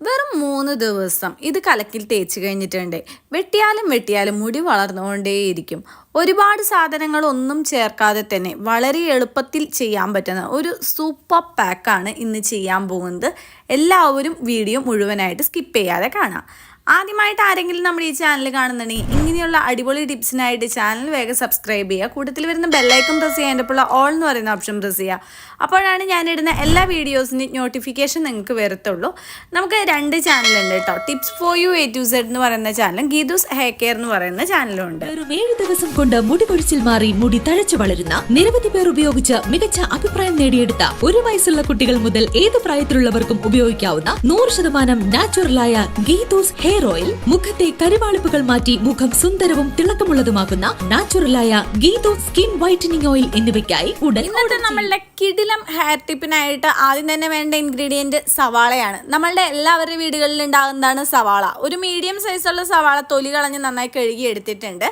വെറും മൂന്ന് ദിവസം ഇത് കലക്കിൽ തേച്ച് കഴിഞ്ഞിട്ടുണ്ട്. വെട്ടിയാലും വെട്ടിയാലും മുടി വളർന്നുകൊണ്ടേയിരിക്കും. ഒരുപാട് സാധനങ്ങൾ ഒന്നും ചേർക്കാതെ തന്നെ വളരെ എളുപ്പത്തിൽ ചെയ്യാൻ പറ്റുന്ന ഒരു സൂപ്പർ പാക്കാണ് ഇന്ന് ചെയ്യാൻ പോകുന്നത്. എല്ലാവരും വീഡിയോ മുഴുവനായിട്ട് സ്കിപ്പ് ചെയ്യാതെ കാണാം. ആദ്യമായിട്ട് ആരെങ്കിലും നമ്മുടെ ഈ ചാനൽ കാണുന്നുണ്ടെങ്കിൽ ഇങ്ങനെയുള്ള അടിപൊളി ടിപ്സിനായിട്ട് ചാനൽ വേഗം സബ്സ്ക്രൈബ് ചെയ്യുക. കൂട്ടത്തിൽ വരുന്ന ബെല്ലൈക്കൺ പ്രസ് ചെയ്യാന്റെപ്പോൾ ഓൾ എന്ന് പറയുന്ന ഓപ്ഷൻ പ്രസ് ചെയ്യുക. അപ്പോഴാണ് ഞാനിടുന്ന എല്ലാ വീഡിയോസിന്റെയും നോട്ടിഫിക്കേഷൻ നിങ്ങൾക്ക് വരത്തുള്ളൂ. നമുക്ക് രണ്ട് ചാനലുണ്ട് കേട്ടോ tips for you A to Z എന്ന് പറയുന്ന ചാനലും ഗീതൂസ് ഹെയർ കെയർ എന്ന് പറയുന്ന ചാനലും ഉണ്ട്. ഒരു ഏഴ് ദിവസം കൊണ്ട് മുടി കൊഴിച്ചിൽ മാറി മുടി തഴച്ചു വളരുന്ന നിരവധി പേർ ഉപയോഗിച്ച് മികച്ച അഭിപ്രായം നേടിയെടുത്ത ഒരു വയസ്സുള്ള കുട്ടികൾ മുതൽ ഏത് പ്രായത്തിലുള്ളവർക്കും ഉപയോഗിക്കാവുന്ന നൂറ് ശതമാനം നാച്ചുറലായ ഗീതൂസ് ഹെയർ ഓയിൽ മുഖത്തെ കരുവാളിപ്പുകൾ മാറ്റി മുഖം സുന്ദരവും തിളക്കമുള്ളതുമാക്കുന്ന നാച്ചുറലായ ഗീതോ സ്കിൻ വൈറ്റനിങ് ഓയിൽ എന്നിവയ്ക്കായി ഉടൻ നമ്മളുടെ കിടിലം ഹെയർ ടിപ്പിനായിട്ട് ആദ്യം തന്നെ വേണ്ട ഇൻഗ്രീഡിയന്റ് സവാളയാണ്. നമ്മളുടെ എല്ലാവരുടെ വീടുകളിൽ ഉണ്ടാകുന്നതാണ് സവാള. ഒരു മീഡിയം സൈസുള്ള സവാള തൊലി കളഞ്ഞ് നന്നായി കഴുകി എടുത്തിട്ടുണ്ട്.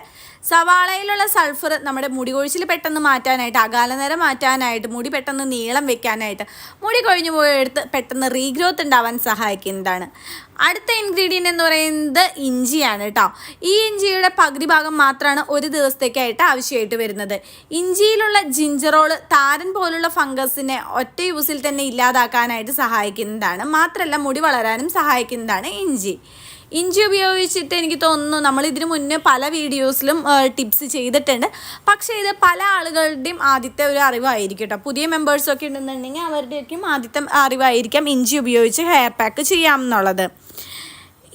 സവാളയിലുള്ള സൾഫർ നമ്മുടെ മുടി കൊഴിച്ചിൽ പെട്ടെന്ന് മാറ്റാനായിട്ട് അകാലനര മാറ്റാനായിട്ട് മുടി പെട്ടെന്ന് നീളം വെക്കാനായിട്ട് മുടി കൊഴിഞ്ഞു പോയെടുത്ത് പെട്ടെന്ന് റീഗ്രോത്ത് ഉണ്ടാവാൻ സഹായിക്കുന്നതാണ്. അടുത്ത ഇൻഗ്രീഡിയന്റ് എന്ന് പറയുന്നത് ഇഞ്ചിയാണ് കേട്ടോ ഈ ഇഞ്ചിയുടെ പകുതി ഭാഗം മാത്രമാണ് ഒരു ദിവസത്തേക്കായിട്ട് ആവശ്യമായിട്ട് വരുന്നത്. ഇഞ്ചിയിലുള്ള ജിഞ്ചറോൾ താരൻ പോലുള്ള ഫംഗസിനെ ഒറ്റ യൂസിൽ തന്നെ ഇല്ലാതാക്കാനായിട്ട് സഹായിക്കുന്നതാണ്. മാത്രമല്ല മുടി വളരാനും സഹായിക്കുന്നതാണ് ഇഞ്ചി. ഇഞ്ചി ഉപയോഗിച്ചിട്ട് എനിക്ക് തോന്നുന്നു നമ്മൾ ഇതിനു മുന്നേ പല വീഡിയോസിലും ടിപ്സ് ചെയ്തിട്ടുണ്ട്. പക്ഷേ ഇത് പല ആളുകളുടെയും ആദ്യത്തെ ഒരു അറിവായിരിക്കും കേട്ടോ പുതിയ മെമ്പേഴ്സൊക്കെ ഉണ്ടെന്നുണ്ടെങ്കിൽ അവരുടെയൊക്കെയും ആദ്യത്തെ അറിവായിരിക്കാം ഇഞ്ചി ഉപയോഗിച്ച് ഹെയർ പാക്ക് ചെയ്യാമെന്നുള്ളത്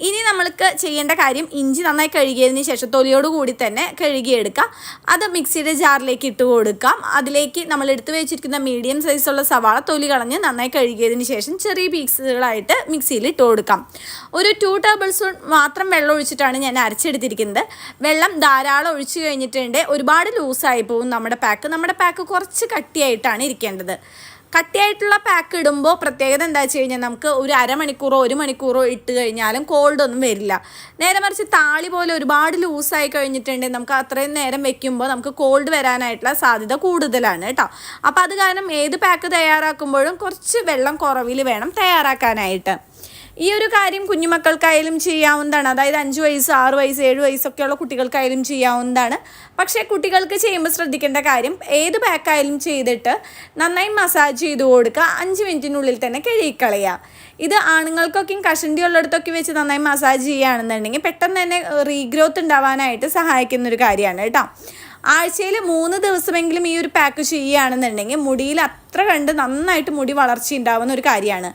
ഇനി നമ്മൾക്ക് ചെയ്യേണ്ട കാര്യം ഇഞ്ചി നന്നായി കഴുകിയതിന് ശേഷം തൊലിയോട് കൂടി തന്നെ കഴുകിയെടുക്കാം. അത് മിക്സിയുടെ ജാറിലേക്ക് ഇട്ട് കൊടുക്കാം. അതിലേക്ക് നമ്മൾ എടുത്തു വെച്ചിരിക്കുന്ന മീഡിയം സൈസുള്ള സവാള തൊലി കളഞ്ഞ് നന്നായി കഴുകിയതിന് ശേഷം ചെറിയ പീസുകളായിട്ട് മിക്സിയിൽ ഇട്ട് കൊടുക്കാം. ഒരു ടു ടേബിൾ സ്പൂൺ മാത്രം വെള്ളം ഒഴിച്ചിട്ടാണ് ഞാൻ അരച്ചെടുത്തിരിക്കുന്നത്. വെള്ളം ധാരാളം ഒഴിച്ചു കഴിഞ്ഞിട്ടുണ്ട് ഒരുപാട് ലൂസായി പോകും നമ്മുടെ പാക്ക് നമ്മുടെ പാക്ക് കുറച്ച് കട്ടിയായിട്ടാണ് ഇരിക്കേണ്ടത്. കട്ടിയായിട്ടുള്ള പാക്ക് ഇടുമ്പോൾ പ്രത്യേകത എന്താ വെച്ച് കഴിഞ്ഞാൽ നമുക്ക് ഒരു അരമണിക്കൂറോ ഒരു മണിക്കൂറോ ഇട്ട് കഴിഞ്ഞാലും കോൾഡ് ഒന്നും വരില്ല. നേരെ മറിച്ച് താളി പോലെ ഒരുപാട് ലൂസായി കഴിഞ്ഞിട്ടുണ്ടെങ്കിൽ നമുക്ക് അത്രയും നേരം വെക്കുമ്പോൾ നമുക്ക് കോൾഡ് വരാനായിട്ടുള്ള സാധ്യത കൂടുതലാണ് കേട്ടോ. അപ്പോൾ അത് കാരണം ഏത് പാക്ക് തയ്യാറാക്കുമ്പോഴും കുറച്ച് വെള്ളം കുറവിൽ വേണം തയ്യാറാക്കാനായിട്ട്. ഈ ഒരു കാര്യം കുഞ്ഞുമക്കൾക്കായാലും ചെയ്യാവുന്നതാണ്. അതായത് അഞ്ച് വയസ്സ് ആറ് വയസ്സ് ഏഴ് വയസ്സൊക്കെയുള്ള കുട്ടികൾക്കായാലും ചെയ്യാവുന്നതാണ്. പക്ഷേ കുട്ടികൾക്ക് ചെയ്യുമ്പോൾ ശ്രദ്ധിക്കേണ്ട കാര്യം ഏത് പാക്കായാലും ചെയ്തിട്ട് നന്നായി മസാജ് ചെയ്ത് കൊടുക്കുക. അഞ്ച് മിനിറ്റിനുള്ളിൽ തന്നെ കഴുകിക്കളയുക. ഇത് ആണുങ്ങൾക്കൊക്കെയും കഷണ്ടി ഉള്ളിടത്തൊക്കെ വെച്ച് നന്നായി മസാജ് ചെയ്യുകയാണെന്നുണ്ടെങ്കിൽ പെട്ടെന്ന് തന്നെ റീഗ്രോത്ത് ഉണ്ടാവാനായിട്ട് സഹായിക്കുന്നൊരു കാര്യമാണ് കേട്ടോ. ആഴ്ചയിൽ മൂന്ന് ദിവസമെങ്കിലും ഈ ഒരു പാക്ക് ചെയ്യുകയാണെന്നുണ്ടെങ്കിൽ മുടിയിൽ അത്ര കണ്ട് നന്നായിട്ട് മുടി വളർച്ച ഉണ്ടാവുന്ന ഒരു കാര്യമാണ്.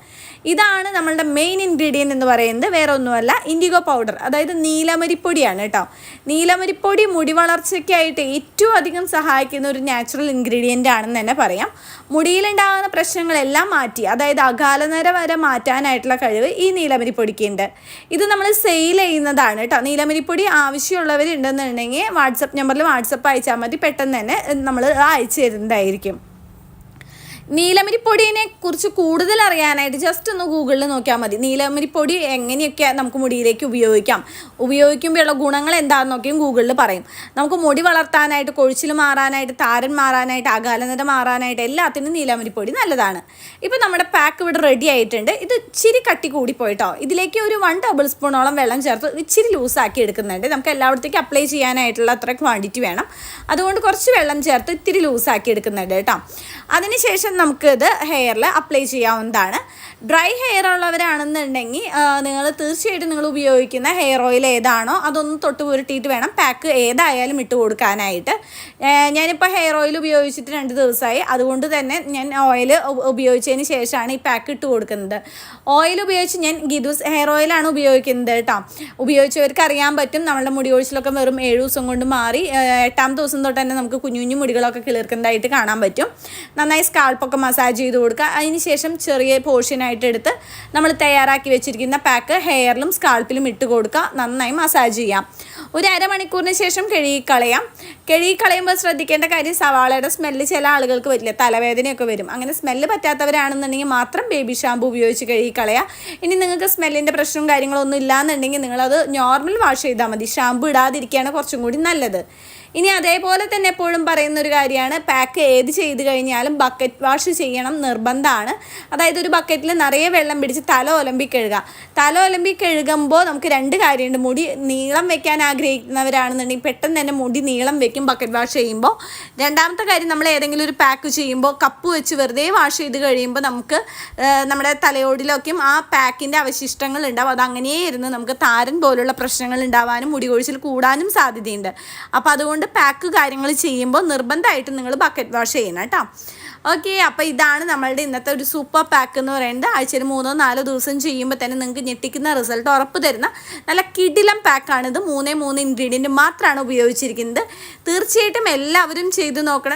ഇതാണ് നമ്മളുടെ മെയിൻ ഇൻഗ്രീഡിയന്റ് എന്ന് പറയുന്നത് വേറെ ഒന്നുമല്ല ഇൻഡിഗോ പൗഡർ അതായത് നീലമരിപ്പൊടിയാണ് കേട്ടോ. നീലമരിപ്പൊടി മുടി വളർച്ചയ്ക്കായിട്ട് ഏറ്റവും അധികം സഹായിക്കുന്ന ഒരു നാച്ചുറൽ ഇൻഗ്രീഡിയന്റ് ആണെന്ന് തന്നെ പറയാം. മുടിയിലുണ്ടാകുന്ന പ്രശ്നങ്ങളെല്ലാം മാറ്റി അതായത് അകാലനര വരെ മാറ്റാനായിട്ടുള്ള കഴിവ് ഈ നീലമരിപ്പൊടിക്കുണ്ട്. ഇത് നമ്മൾ സെയിൽ ചെയ്യുന്നതാണ് കേട്ടോ. നീലമരിപ്പൊടി ആവശ്യമുള്ളവരുണ്ടെന്നുണ്ടെങ്കിൽ വാട്സപ്പ് നമ്പറിൽ വാട്സപ്പ് അയച്ചാൽ മതി. പെട്ടെന്ന് തന്നെ നമ്മൾ അയച്ചു തരുന്നതായിരിക്കും. നീലമരിപ്പൊടിയെ കുറിച്ച് കൂടുതൽ അറിയാനായിട്ട് ജസ്റ്റ് ഒന്ന് ഗൂഗിളിൽ നോക്കിയാൽ മതി. നീലമരിപ്പൊടി എങ്ങനെയൊക്കെ നമുക്ക് മുടിയിലേക്ക് ഉപയോഗിക്കാം? ഉപയോഗിക്കുമ്പോഴുള്ള ഗുണങ്ങൾ എന്താണെന്നൊക്കെയും ഗൂഗിളിൽ പറയും. നമുക്ക് മുടി വളർത്താനായിട്ട് കൊഴിച്ചിൽ മാറാനായിട്ട് താരൻ മാറാനായിട്ട് അകാലനിര മാറാനായിട്ട് എല്ലാത്തിനും നീലമരിപ്പൊടി നല്ലതാണ്. ഇപ്പം നമ്മുടെ പാക്ക് ഇവിടെ റെഡി ആയിട്ടുണ്ട്. ഇത് ഇച്ചിരി കട്ടി കൂടിപ്പോയിട്ടോ ഇതിലേക്ക് ഒരു വൺ ടേബിൾ സ്പൂണോളം വെള്ളം ചേർത്ത് ഇച്ചിരി ലൂസാക്കി എടുക്കുന്നുണ്ട്. നമുക്ക് എല്ലായിടത്തേക്കും അപ്ലൈ ചെയ്യാനായിട്ടുള്ള അത്ര ക്വാണ്ടിറ്റി വേണം. അതുകൊണ്ട് കുറച്ച് വെള്ളം ചേർത്ത് ഇത്തിരി ലൂസാക്കി എടുക്കുന്നുണ്ട് കേട്ടോ. അതിനുശേഷം നമുക്കിത് ഹെയറിൽ അപ്ലൈ ചെയ്യാവുന്നതാണ്. ഡ്രൈ ഹെയർ ഉള്ളവരാണെന്നുണ്ടെങ്കിൽ നിങ്ങൾ തീർച്ചയായിട്ടും നിങ്ങൾ ഉപയോഗിക്കുന്ന ഹെയർ ഓയിൽ ഏതാണോ അതൊന്ന് തൊട്ട് പുരട്ടിയിട്ട് വേണം പാക്ക് ഏതായാലും ഇട്ട് കൊടുക്കാനായിട്ട്. ഞാനിപ്പോൾ ഹെയർ ഓയിൽ ഉപയോഗിച്ചിട്ട് രണ്ട് ദിവസമായി. അതുകൊണ്ട് തന്നെ ഞാൻ ഓയിൽ ഉപയോഗിച്ചതിന് ശേഷമാണ് ഈ പാക്ക് ഇട്ട് കൊടുക്കുന്നത്. ഓയിൽ ഉപയോഗിച്ച് ഞാൻ ഗിദൂസ് ഹെയർ ഓയിലാണ് ഉപയോഗിക്കുന്നത് കേട്ടോ. ഉപയോഗിച്ചവർക്ക് അറിയാൻ പറ്റും. നമ്മളുടെ മുടി ഒഴിച്ചിലൊക്കെ വെറും ഏഴ് ദിവസം കൊണ്ട് മാറി എട്ടാം ദിവസം തൊട്ട് തന്നെ നമുക്ക് കുഞ്ഞു കുഞ്ഞു മുടികളൊക്കെ കിളിർക്കുന്നതായിട്ട് കാണാൻ പറ്റും. നന്നായി സ്കാൾപ്പൊക്കെ മസാജ് ചെയ്ത് കൊടുക്കുക. അതിന് ശേഷം ചെറിയ പോർഷനായിട്ട് എടുത്ത് നമ്മൾ തയ്യാറാക്കി വെച്ചിരിക്കുന്ന പാക്ക് ഹെയറിലും സ്കാൾപ്പിലും ഇട്ട് കൊടുക്കുക. നന്നായി മസാജ് ചെയ്യാം. ഒരു അരമണിക്കൂറിന് ശേഷം കഴുകിക്കളയാം. കഴുകിക്കളയുമ്പോൾ ശ്രദ്ധിക്കേണ്ട കാര്യം സവാളയുടെ സ്മെല്ല് ചില ആളുകൾക്ക് വരില്ല. തലവേദനയൊക്കെ വരും. അങ്ങനെ സ്മെല്ല് പറ്റാത്തവരാണെന്നുണ്ടെങ്കിൽ മാത്രം ബേബി ഷാമ്പു ഉപയോഗിച്ച് കഴുകിക്കളയാം. ഇനി നിങ്ങൾക്ക് സ്മെല്ലിന്റെ പ്രശ്നവും കാര്യങ്ങളൊന്നും ഇല്ലാന്നുണ്ടെങ്കിൽ നിങ്ങളത് നോർമൽ വാഷ് ചെയ്താൽ മതി. ഷാമ്പു ഇടാതിരിക്കുകയാണ് കുറച്ചും കൂടി നല്ലത്. ഇനി അതേപോലെ തന്നെ എപ്പോഴും പറയുന്ന ഒരു കാര്യമാണ്. പാക്ക് ഏത് ചെയ്ത് കഴിഞ്ഞാലും ബക്കറ്റ് വാഷ് ചെയ്യണം നിർബന്ധമാണ്. അതായത് ഒരു ബക്കറ്റിൽ നിറയെ വെള്ളം പിടിച്ച് തല ഒലമ്പി കഴുകുക. തല ഒലമ്പി കഴുകുമ്പോൾ നമുക്ക് രണ്ട് കാര്യമുണ്ട്. മുടി നീളം വെക്കാൻ ആഗ്രഹിക്കുന്നവരാണെന്നുണ്ടെങ്കിൽ പെട്ടെന്ന് തന്നെ മുടി നീളം വെക്കും ബക്കറ്റ് വാഷ് ചെയ്യുമ്പോൾ. രണ്ടാമത്തെ കാര്യം നമ്മൾ ഏതെങ്കിലും ഒരു പാക്ക് ചെയ്യുമ്പോൾ കപ്പ് വെച്ച് വെറുതെ വാഷ് ചെയ്ത് കഴിയുമ്പോൾ നമുക്ക് നമ്മുടെ തലയോടിലൊക്കെയും ആ പാക്കിന്റെ അവശിഷ്ടങ്ങൾ ഉണ്ടാവും. അത് അങ്ങനെ ഇരുന്ന് നമുക്ക് താരൻ പോലുള്ള പ്രശ്നങ്ങൾ ഉണ്ടാവാനും മുടി കൊഴിച്ചിൽ കൂടാനും സാധ്യതയുണ്ട്. അപ്പോൾ അതുകൊണ്ട് പാക്ക് കാര്യങ്ങൾ ചെയ്യുമ്പോൾ നിർബന്ധമായിട്ടും നിങ്ങൾ ബക്കറ്റ് വാഷ് ചെയ്യണം കേട്ടോ. ഓക്കെ അപ്പോൾ ഇതാണ് നമ്മളുടെ ഇന്നത്തെ ഒരു സൂപ്പർ പാക്ക് എന്ന് പറയുന്നത്. ആഴ്ചയിൽ മൂന്നോ നാലോ ദിവസം ചെയ്യുമ്പോൾ തന്നെ നിങ്ങൾക്ക് ഞെട്ടിക്കുന്ന റിസൾട്ട് ഉറപ്പ് തരുന്ന നല്ല കിടിലം പാക്കാണിത് മൂന്നേ മൂന്ന് ഇൻഗ്രീഡിയന്റ് മാത്രമാണ് ഉപയോഗിച്ചിരിക്കുന്നത്. തീർച്ചയായിട്ടും എല്ലാവരും ചെയ്ത് നോക്കണം.